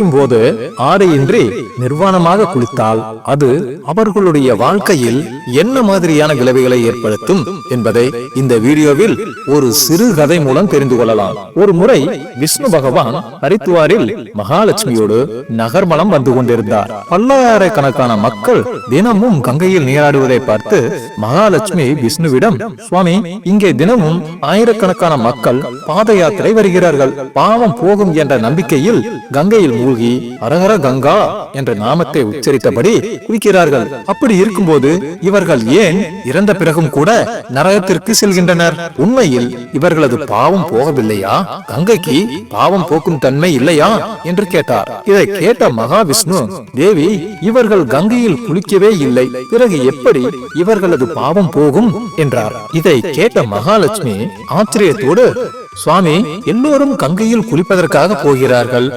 குளிக்கும் போது ஆடையின்றி நிர்வாணமாக குளித்தால் அது அவர்களுடைய வாழ்க்கையில் என்ன மாதிரியான விளைவுகளை ஏற்படுத்தும் என்பதை இந்த வீடியோவில் ஒரு சிறு கதை மூலம் தெரிந்து கொள்ளலாம். ஒரு முறை விஷ்ணு பகவான் ஹரித்துவாரில் மகாலட்சுமியோடு நகர்மலம் வந்து கொண்டிருந்தார். பல்லாயிரக்கணக்கான மக்கள் தினமும் கங்கையில் நீராடுவதை பார்த்து மகாலட்சுமி விஷ்ணுவிடம் சுவாமி இங்கே தினமும் ஆயிரக்கணக்கான மக்கள் பாத யாத்திரை வருகிறார்கள். பாவம் போகும் என்ற நம்பிக்கையில் கங்கையில் மூழ்கி அரஹர கங்கா என்ற நாமத்தை உச்சரித்தபடி குளிக்கிறார்கள் அப்படி இருக்கும்போது இவர்கள் ஏன் இறந்த பிறகும் கூட நரகத்திற்கு செல்கின்றனர்? உண்மையில் இவர்களது பாவம் போகவில்லையா? கங்கைக்கு பாவம் போக்கும் தன்மை இல்லையா? என்று கேட்டார். இதை கேட்ட மகாவிஷ்ணு தேவி இவர்கள் கங்கையில் குளிக்கவே இல்லை. பிறகு எப்படி இவர்களது பாவம் போகும்? என்றார். இதை கேட்ட மகாலட்சுமி ஆச்சரியத்தோடு சுவாமி எல்லோரும் கங்கையில் குளிப்பதற்காக போகிறார்கள்.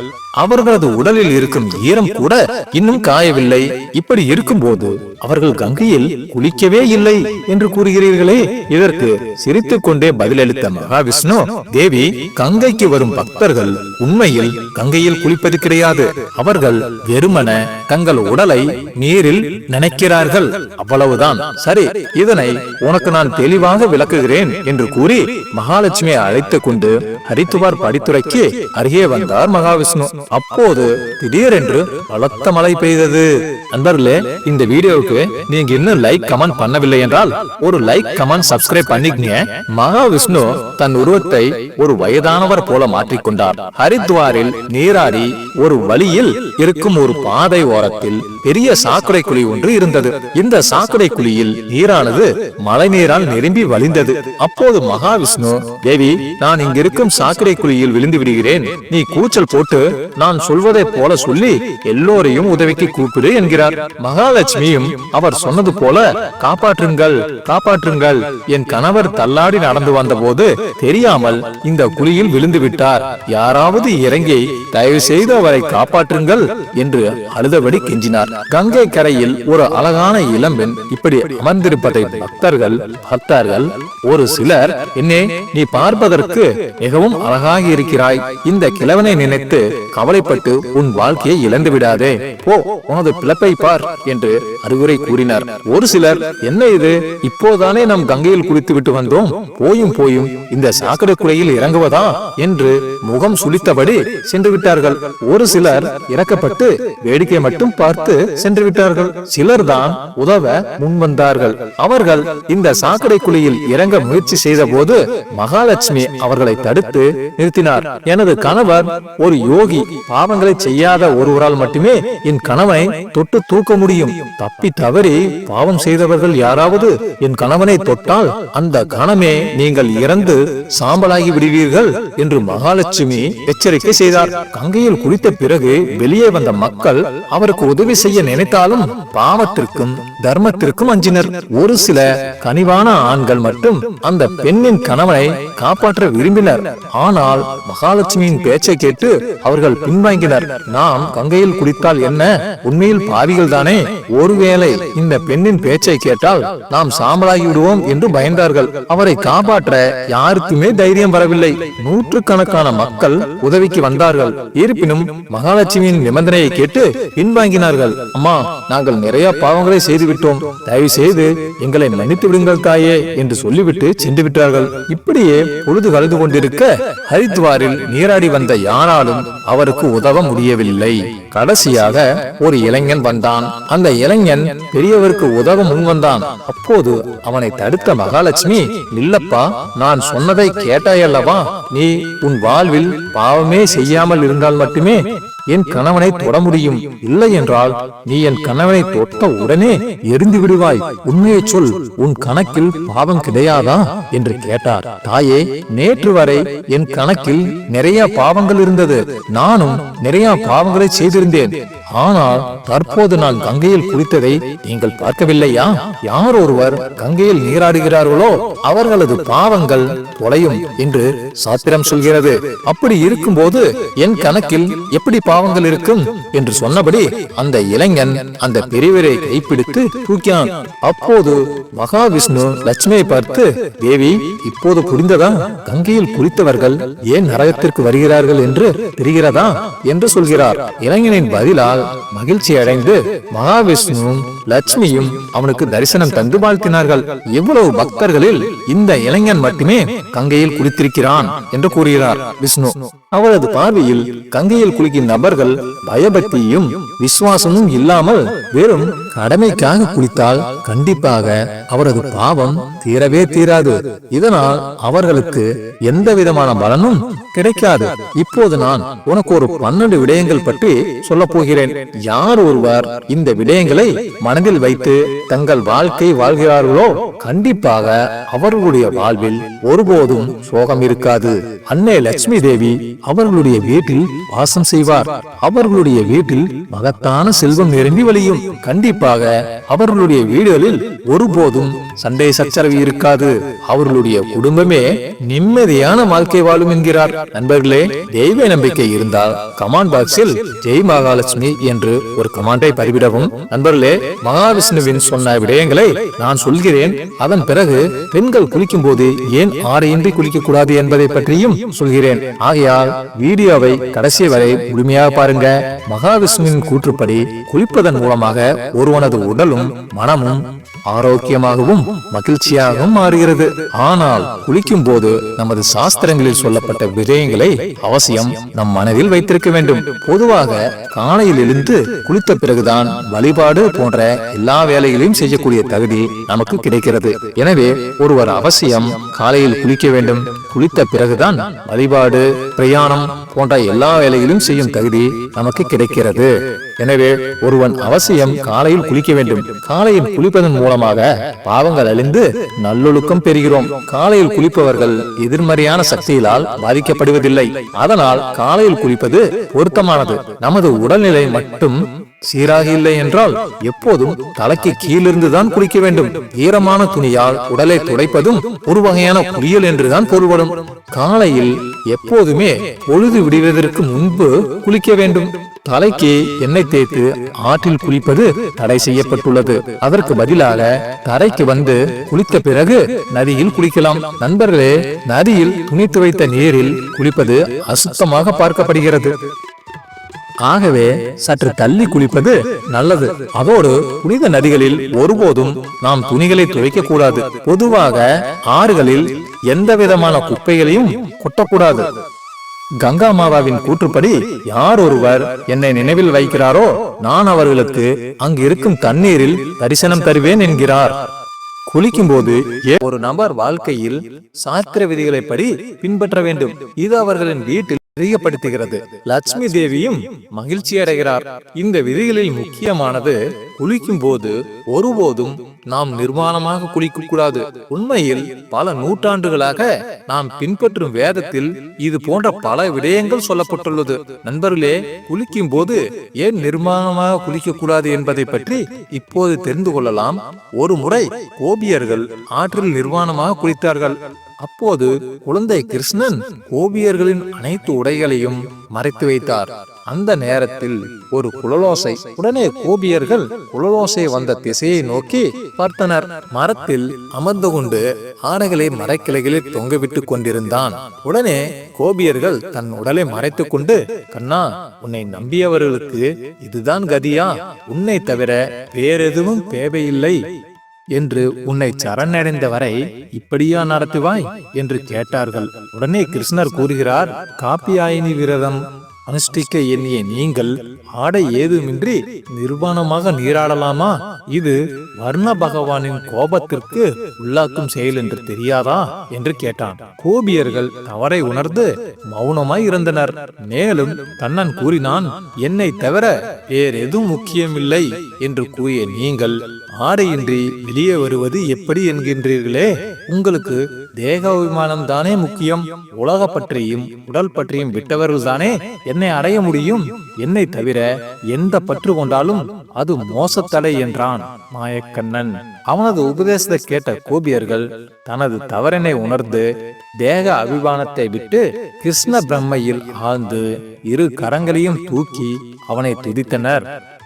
அவர்களது உடலில் இருக்கும் ஈரம் கூட இன்னும் காயவில்லை. இப்படி இருக்கும்போது அவர்கள் கங்கையில் குளிக்கவே இல்லை என்று கூறுகிறீர்களே. இதற்கு சிரித்துக் கொண்டே பதிலளித்த மகாவிஷ்ணு தேவி கங்கைக்கு வரும் பக்தர்கள் உண்மையில் கங்கையில் குளிப்பது கிடையாது. அவர்கள் வெறுமன தங்கள் உடலை நீரில் நினைக்கிறார்கள். அவ்வளவுதான். சரி இதனை உனக்கு நான் தெளிவாக விளக்குகிறேன் என்று கூறி மகாலட்சுமியை அழைத்துக் கொண்டு ஹரித்துவார் படித்துறைக்கு அருகே வந்தார் மகாவிஷ்ணு. அப்போது திடீரென்று பலத்த மழை பெய்தது. நண்பர்களே இந்த வீடியோவுக்கு நீங்க இன்னும் லைக் கமெண்ட் பண்ணவில்லை என்றால் ஒரு லைக் கமெண்ட் சப்ஸ்கிரைப் பண்ணிக்கங்க. மகாவிஷ்ணு தன் உருவத்தை ஒரு வயதானவர் போல மாற்றிக்கொண்டார் ஹரித்வாரில் நீராடி ஒரு வழியில் இருக்கும் ஒரு பாதை ஓரத்தில் பெரிய சாக்கடை குழி ஒன்று இருந்தது. இந்த சாக்கடை குழியில் நீரானது மழை நீரால் நிரம்பி வழிந்தது. அப்போது மகாவிஷ்ணு தேவி நான் நான் இங்கிருக்கும் சாக்கடை குழியில் விழுந்து விடுகிறேன். நீ கூச்சல் போட்டு நான் சொல்வதை போல சொல்லி எல்லோரையும் உதவிக்கு கூப்பிடு என்கிறார். மகாலட்சுமியும் அவர் சொன்னது போல காப்பாற்றுங்கள் காப்பாற்றுங்கள். என் கணவர் தள்ளாடி நடந்து வந்தபோது தெரியாமல் இந்த குழியில் விழுந்து விட்டார். யாராவது இறங்கி தயவு செய்து அவரை காப்பாற்றுங்கள் என்று அழுதபடி கெஞ்சினார். கங்கை கரையில் ஒரு அழகான இளம்பெண் இப்படி அமர்ந்திருப்பதை பக்தர்கள் பக்தர்கள் ஒரு சிலர் என்னே நீ பார்ப்பதற்கு மிகவும் அழகாக இருக்கிறாய் இந்த கிழவனை நினைத்து கவலைப்பட்டு உன் வாழ்க்கையை இழந்து விடாதே. போ உனது பிழப்பை பார் என்று அறிவுரை கூறினார். ஒரு சிலர் என்ன இது? இப்போதானே நாம் கங்கையில் குளித்து விட்டு வந்தோம். போயும் போயும் இந்த சாக்கடை குறையில் இறங்குவதா? என்று முகம் சுளித்தபடி சென்று விட்டார்கள். ஒரு சிலர் இறக்கப்பட்டு வேடிக்கை மட்டும் பார்த்து சென்று விட்டார்கள். சிலர் தான் உதவ முன் வந்தார்கள். அவர்கள் இந்த சாக்கடை குழியில் இறங்க முயற்சி செய்த போது மகாலட்சுமி அவர் அவர்களை தடுத்து நிறுத்தினார். எனது கணவர் ஒரு யோகி. பாவங்களை செய்யாத ஒருவரால் மட்டுமே என் கணவனை தொட்டு தூக்க முடியும். தப்பி தவறி பாவம் செய்தவர்கள் யாராவது என் கணவனை தொட்டால் அந்த கணமே நீங்கள் இறந்து சாம்பலாகி விடுவீர்கள் என்று மகாலட்சுமி எச்சரிக்கை செய்தார். கங்கையில் குளித்த பிறகு வெளியே வந்த மக்கள் அவருக்கு உதவி செய்ய நினைத்தாலும் பாவத்திற்கும் தர்மத்திற்கும் அஞ்சினர். ஒரு சில கனிவான ஆண்கள் மட்டும் அந்த பெண்ணின் கணவனை காப்பாற்ற விரும்பினர். ஆனால் மகாலட்சுமியின் பேச்சை கேட்டு அவர்கள் பின்வாங்கினர். நாம் கங்கையில் குடித்தால் என்ன? உண்மையில் பாவிகள் தானே? ஒருவேளை இந்த பெண்ணின் பேச்சை கேட்டால் நாம் சாம்பலாகி விடுவோம் என்று பயந்தார்கள். அவரை காப்பாற்ற யாருக்குமே தைரியம் வரவில்லை. நூற்று கணக்கான மக்கள் உதவிக்கு வந்தார்கள். இருப்பினும் மகாலட்சுமியின் நிபந்தனையை கேட்டு பின்வாங்கினார்கள். அம்மா நாங்கள் நிறைய பாவங்களை செய்து விட்டோம் தயவு செய்து எங்களை மன்னித்து விடுங்கள் தாயே என்று சொல்லிவிட்டு சென்று விட்டார்கள் இப்படியே பொழுது கலந்து கொண்டிருக்க ஹரித்வாரில் நீராடி வந்த யாராலும் அவருக்கு உதவ முடியவில்லை. கடைசியாக ஒரு இளைஞன் வந்தான். அந்த இளைஞன் பெரியவருக்கு உதவ முன் வந்தான். அப்போது அவனை தடுத்த மகாலட்சுமி இல்லப்பா நான் சொன்னதை கேட்டாயல்லவா நீ உன் வாழ்வில் பாவமே செய்யாமல் இருந்தால் மட்டுமே என் கணவனை தொட முடியும். இல்லை என்றால் நீ என் கணவனை தொட்ட உடனே எரிந்து விடுவாய். உண்மையை சொல் உன் கணக்கில் பாவம் கிடையாதா? என்று கேட்டார். தாயே நேற்று வரை என் கணக்கில் நிறைய பாவங்கள் இருந்தது. நானும் நிறைய பாவங்களை செய்திருந்தேன் 点点。ஆனால் தற்போது நான் கங்கையில் குளித்ததை நீங்கள் பார்க்கவில்லையா? யார் ஒருவர் கங்கையில் நீராடுகிறார்களோ அவர்களது பாவங்கள் தொலையும் என்று சாத்திரம் சொல்கிறது. அப்படி இருக்கும்போது என் கணக்கில் எப்படி பாவங்கள் இருக்கும்? என்று சொன்னபடி அந்த இளைஞன் அந்த பெரியவரை கைப்பிடித்து தூக்கியான் அப்போது மகாவிஷ்ணு லட்சுமியை பார்த்து தேவி இப்போது புரிந்ததா கங்கையில் குளித்தவர்கள் ஏன் நரகத்திற்கு வருகிறார்கள் என்று தெரிகிறதா? என்று சொல்கிறார். இளைஞனின் பதிலால் மகிழ்ச்சி அடைந்து மகாவிஷ்ணுவும் லட்சுமியும் அவனுக்கு தரிசனம் தந்து வாழ்த்தினார்கள். இவ்வளவு பக்தர்களில் இந்த இளைஞன் மட்டுமே கங்கையில் குளித்திருக்கிறான் என்று கூறுகிறார் விஷ்ணு. அவரது பார்வையில் கங்கையில் குளிக்கும் நபர்கள் பயபக்தியும் விசுவாசமும் இல்லாமல் வெறும் கடமைக்காக குளித்தால் கண்டிப்பாக அவரது பாவம் தீரவே தீராது. இதனால் அவர்களுக்கு எந்த விதமான பலனும் கிடைக்காது. இப்போது நான் உனக்கு ஒரு பன்னெண்டு விடயங்கள் பற்றி சொல்ல போகிறேன். யார் ஒருவர் இந்த விடயங்களை மனதில் வைத்து தங்கள் வாழ்க்கை வாழ்கிறார்களோ கண்டிப்பாக அவர்களுடைய வாழ்வில் ஒருபோதும் சோகம் இருக்காது. அன்னை லட்சுமி தேவி அவர்களுடைய வீட்டில் வாசம் செய்வார். அவர்களுடைய வீட்டில் மகத்தான செல்வம் நிரம்பி வழியும். கண்டிப்பாக அவர்களுடைய வீடுகளில் ஒருபோதும் சண்டை சச்சரவு இருக்காது. அவர்களுடைய குடும்பமே நிம்மதியான வாழ்க்கை வாழும் என்கிறார். நண்பர்களே தெய்வ நம்பிக்கை இருந்தால் கமான் பாக்ஸில் ஜெய் மகாலட்சுமி என்று ஒரு கமாண்டை பதிவிடவும் நண்பர்களே மகாவிஷ்ணுவின் சொன்ன விடயங்களை நான் சொல்கிறேன். அதன் பிறகு பெண்கள் குளிக்கும் போது ஏன் ஆடையின்றி குளிக்க கூடாது என்பதை பற்றியும் சொல்கிறேன். ஆகையால் வீடியோவை கடைசி வரை முழுமையாக பாருங்க. மகாவிஷ்ணுவின் கூற்றுப்படி குளிப்பதன் மூலமாக ஒருவனது உடலும் மனமும் ஆரோக்கியமாகவும் மகிழ்ச்சியாகவும் மாறுகிறது. ஆனால் குளிக்கும் போது நமது சாஸ்திரங்களில் சொல்லப்பட்ட விஜயங்களை அவசியம் நம் மனதில் வைத்திருக்க வேண்டும். பொதுவாக காலையில் எழுந்து குளித்த பிறகுதான் வழிபாடு போன்ற எல்லா வேலைகளையும் செய்யக்கூடிய தகுதி நமக்கு கிடைக்கிறது. எனவே ஒருவர் அவசியம் காலையில் குளிக்க வேண்டும். குளித்த பிறகுதான் வழிபாடு பிரயாணம் போன்ற எல்லா வேலைகளையும் செய்யும் தகுதி நமக்கு கிடைக்கிறது. எனவே ஒருவன் அவசியம் காலையில் குளிக்க வேண்டும். காலையில் குளிப்பதன் மூலமாக பாவங்கள் அழிந்து நல்லொழுக்கம் பெறுகிறோம். காலையில் குளிப்பவர்கள் எதிர்மறையான சக்தியினால் பாதிக்கப்படுவதில்லை. அதனால் காலையில் குளிப்பது பொருத்தமானது. நமது உடல்நிலை மட்டும் சீராக இல்லை என்றால் எப்போதும் தலைக்கு கீழிருந்து தான் குளிக்க வேண்டும். ஈரமான துணியால் உடலை துடைப்பதும் ஒரு வகையான குளியல் என்றுதான் பொருள்படும். காலையில் எப்போதுமே பொழுது விடுவதற்கு முன்பு குளிக்க வேண்டும். தலைக்கு எண்ணெய் தேய்த்து ஆற்றில் குளிப்பது தடை செய்யப்பட்டுள்ளது. அதற்கு பதிலாக கரைக்கு வந்து குளித்த பிறகு நதியில் குளிக்கலாம். நண்பர்களே நதியில் துணி துவைத்த நீரில் குளிப்பது அசுத்தமாக பார்க்கப்படுகிறது. ஆகவே சற்று தள்ளி குளிப்பது நல்லது. அதோடு புனித நதிகளில் ஒருபோதும் நாம் துணிகளை துவைக்க கூடாது பொதுவாக ஆறுகளில் எந்த விதமான குப்பைகளையும் கொட்டக்கூடாது. கங்கா மாதாவின் கூற்றுப்படி யார் ஒருவர் என்னை நினைவில் வைக்கிறாரோ நான் அவர்களுக்கு அங்கு இருக்கும் தண்ணீரில் தரிசனம் தருவேன் என்கிறார். குளிக்கும் போது ஒரு நபர் வாழ்க்கையில் சாஸ்திர விதிகளை படி பின்பற்ற வேண்டும். இது அவர்களின் வீட்டில் அதிகப்படுத்துகிறது லட்சுமி தேவியும் மகிழ்ச்சி அடைகிறார். இந்த விதிகளில் முக்கியமானது குளிக்கும் போது ஒருபோதும் நாம் நிர்வாணமாக குளிக்க கூடாது உண்மையில் பல நூற்றாண்டுகளாக நாம் பின்பற்றும் வேதத்தில் இது போன்ற பல விடயங்கள் சொல்லப்பட்டுள்ளது. நண்பர்களே குளிக்கும் போது ஏன் நிர்மாணமாக குளிக்க கூடாது என்பதை பற்றி இப்போது தெரிந்து கொள்ளலாம். ஒரு முறை கோபியர்கள் ஆற்றில் நிர்வாணமாக குளித்தார்கள். அப்போது குழந்தை கிருஷ்ணன் கோபியர்களின் அனைத்து உடைகளையும் மறைத்து வைத்தார். அந்த நேரத்தில் ஒரு குழலோசை உடனே கோபியர்கள் குழலோசை வந்த திசையை நோக்கி பார்த்தனர். மரத்தில் அமர்ந்து கொண்டு ஆடைகளை மரக்கிளைகளில் தொங்கவிட்டுக் கொண்டிருந்தான். உடனே கோபியர்கள் தன் உடலை மறைத்துக் கொண்டு கண்ணா உன்னை நம்பியவர்களுக்கு இதுதான் கதியா? உன்னை தவிர வேறெதுவும் தேவையில்லை. என்று உன்னை சரணடைந்த வரை இப்படியா நடத்துவாய்? என்று கேட்டார்கள். உடனே கிருஷ்ணர் கூறுகிறார் காப்பியாயினி விரதம் அனுஷ்டிக்க எண்ணிய நீங்கள் ஆடை ஏதுமின்றி நிர்வாணமாக நீராடலாமா? இது வர்ண பகவானின் கோபத்திற்கு உள்ளாக்கும் செயல் என்று தெரியாதா? என்று கேட்டான். கோபியர்கள் தவறை உணர்ந்து மௌனமாய் இருந்தனர். மேலும் கண்ணன் கூறினான் என்னை தவிர வேறெதுவும் முக்கியமில்லை என்று கூறிய நீங்கள் ஆடையின்றி வெளியே வருவது எப்படி என்கின்றீர்களே? உங்களுக்கு தேக அபிமானம் தானே முக்கியம். உலக பற்றியும் உடல் பற்றியும் விட்டவர்கள் தானே என்னை அடைய முடியும்? என்னை தவிர எந்த பற்று கொண்டாலும் அது மோசத்தடை என்றான் மாயக்கண்ணன். அவனது உபதேசத்தை கேட்ட கோபியர்கள் தனது தவறினை உணர்ந்து தேக அபிமானத்தை விட்டு கிருஷ்ண பிரம்மையில் ஆழ்ந்து இரு கரங்களையும் தூக்கி அவனை துதித்தனர்.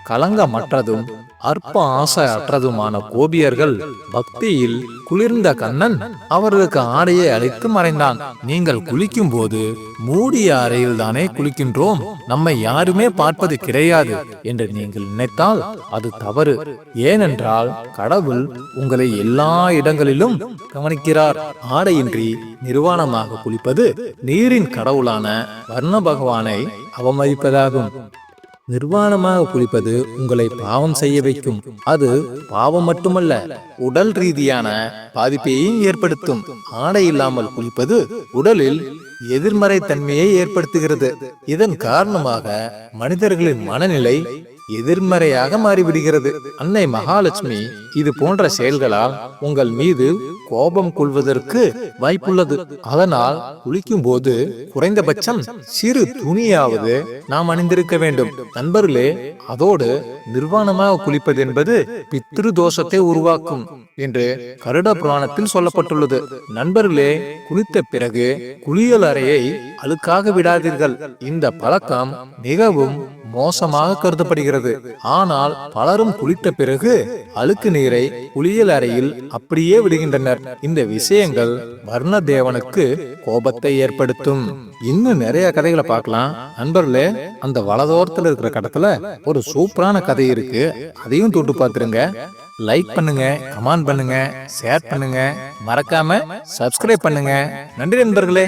கலங்கமற்றதும் அற்ப ஆசை அற்றதுமான கோபியர்கள் பக்தியில் குளிர்ந்த கண்ணன் அவர்களுக்கு ஆடையை அழைத்து மறைந்தான். நீங்கள் குளிக்கும் போது மூடிய அறையில் தானே குளிக்கின்றோம்? நம்மை யாருமே பார்ப்பது கிடையாது என்று நீங்கள் நினைத்தால் அது தவறு. ஏனென்றால் கடவுள் உங்களை எல்லா இடங்களிலும் கவனிக்கிறார். ஆடையின்றி நிர்வாணமாக குளிப்பது நீரின் கடவுளான வர்ண பகவானை அவமதிப்பதாகும். நிர்வாணமாக குளிப்பது உங்களை பாவம் செய்ய வைக்கும். அது பாவம் மட்டுமல்ல உடல் ரீதியான பாதிப்பையும் ஏற்படுத்தும். ஆடை இல்லாமல் குளிப்பது உடலில் எதிர்மறை தன்மையை ஏற்படுத்துகிறது. இதன் காரணமாக மனிதர்களின் மனநிலை எதிர்மறையாக மாறிவிடுகிறது. அன்னை மகாலட்சுமி இது போன்ற செயல்களால் உங்கள் மீது கோபம் கொள்வதற்கு வாய்ப்புள்ளது. அதனால் குளிக்கும் போது குறைந்தபட்சம் சிறு துணியாவது நாம் அணிந்திருக்க வேண்டும். நண்பர்களே அதோடு நிர்வாணமாக குளிப்பது என்பது பித்ரு தோஷத்தை உருவாக்கும் என்று கருட புராணத்தில் சொல்லப்பட்டுள்ளது. நண்பர்களே குளித்த பிறகு குளியல் அறையை அழுக்காக விடாதீர்கள். இந்த பழக்கம் மிகவும் மோசமாக கருதப்படுகிறது. ஆனால் பலரும் குளித்த பிறகு அழுக்கு நீரை குளியல் அறையில் அப்படியே விடுகின்றனர். இந்த விஷயங்கள் வர்ண தேவனுக்கு கோபத்தை ஏற்படுத்தும். இன்னும் நிறைய கதைகளை பார்க்கலாம். நண்பர்களே அந்த வலதோரத்தில் இருக்கிற கடத்துல ஒரு சூப்பரான கதை இருக்கு. அதையும் தொட்டு பார்த்துருங்க. லைக் பண்ணுங்க கமெண்ட் பண்ணுங்க ஷேர் பண்ணுங்க. மறக்காம சப்ஸ்கிரைப் பண்ணுங்க. நன்றி நண்பர்களே.